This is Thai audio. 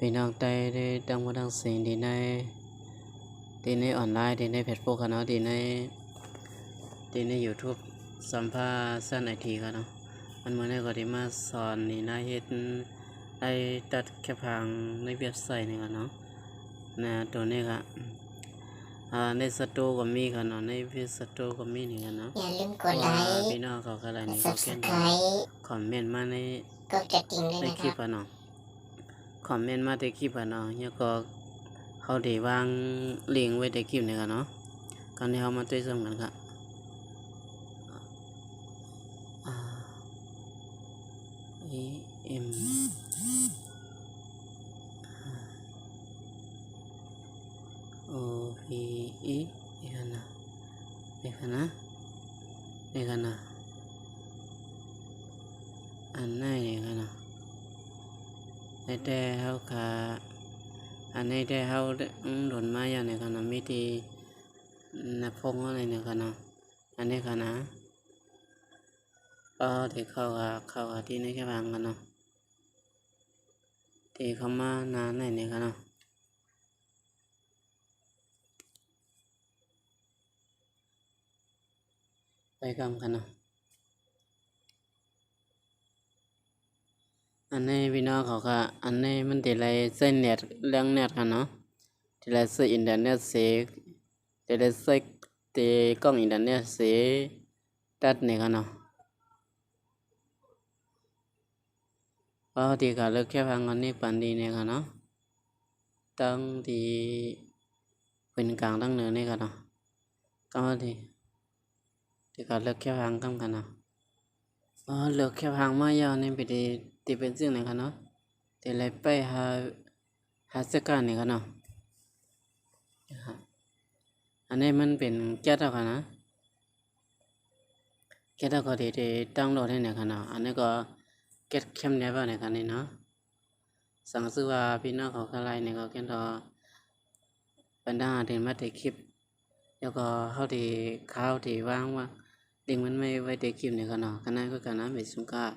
พี่น้องได้ได้ดังมาดังเสียงดีในดีในออนไลน์ดีในเพจโฟกันเนาะดีในดีใน YouTube สัมภาษณ์สั้นไอทีกันเนาะมันเหมือนได้ก็ได้มาสอนนี่นะเฮ็ดได้ตัดแค่พังในเว็บไซต์นี่กันเนาะนะตัวนี้ก็อ่าในสตูก็มีกันเนาะในเว็บสตูก็มีนี่กันเนาะอย่าลืมกดไลว่าค์พี่น้องเขาก็อะไรกดนี่ก็เขียน subscribe คอมเมนต์มาในกดกระดิ่งด้วยในนะคคลิรัปบอะเนาะ คอมเมนต์มาในคลิปอะเนาะแล้วก็เขาได้วางลิงก์ไว้ในคลิปนี่กันเนาะก่อนที่เขามาด้วยซ้ำกันครับอ่า E M O V E นี่กันนะนี่กันนะนี่กันนะอันไหนนี่กันนะ ในแต่เฮาก็อันในแต่เฮาได้อืมโดนมาอย่างนี้กันนะมีที่นับพงอะไรเนี่ยกันนะอันนี้กันนะก็ที่เข้ากับเข้ากับที่ในแค่บางกันเนาะที่เขามานานไหนเนี่ยกันเนาะไปกำกันเนาะ อันนี้พี่น้องเขาก็อันนี้มันติไรเส้นเน็ตเรื่องเน็ตกันเนาะติไรซื้ออินเทอร์เน็ตเสียติไรซื้อตีกล้องอินเทอร์เน็ตเสียตัดนี่กันเนาะพราะที่ก็เลิกแค่พังกันนี่ปันดีเนี่ยกันเนาะตั้งที่เป็นกลางตั้งเหนือนี่กันเนาะก็ที่ที่ก็เลิกแค่พังกันกันเนาะอ๋อเลือแค่พังมายาวนี่ไปดี ตีเป็นสิ่งไหนกันเนาะตีเลยไปหาหาสกัดนี่กันเนาะครับอันนี้มันเป็นแก๊สเอากันนะแก๊สเอาก็ดีดีตั้งโหลดให้เนี่ยกันเนาะอันนี้ก็แก๊สเข้มเนี่ยป่ะเนี่ยกันนี่เนาะสังซื้อว่าพี่น้องเขาก็ไล่เนี่ยก็แค่รอบรรดาถึงมาติคลิป แล้วก็เขาที่ข้าวที่ว่างว่าลิงก์มันไม่ไว้ในคลิปนี่กันเนาะกันนั้นก็กันนะไม่สุงกาพ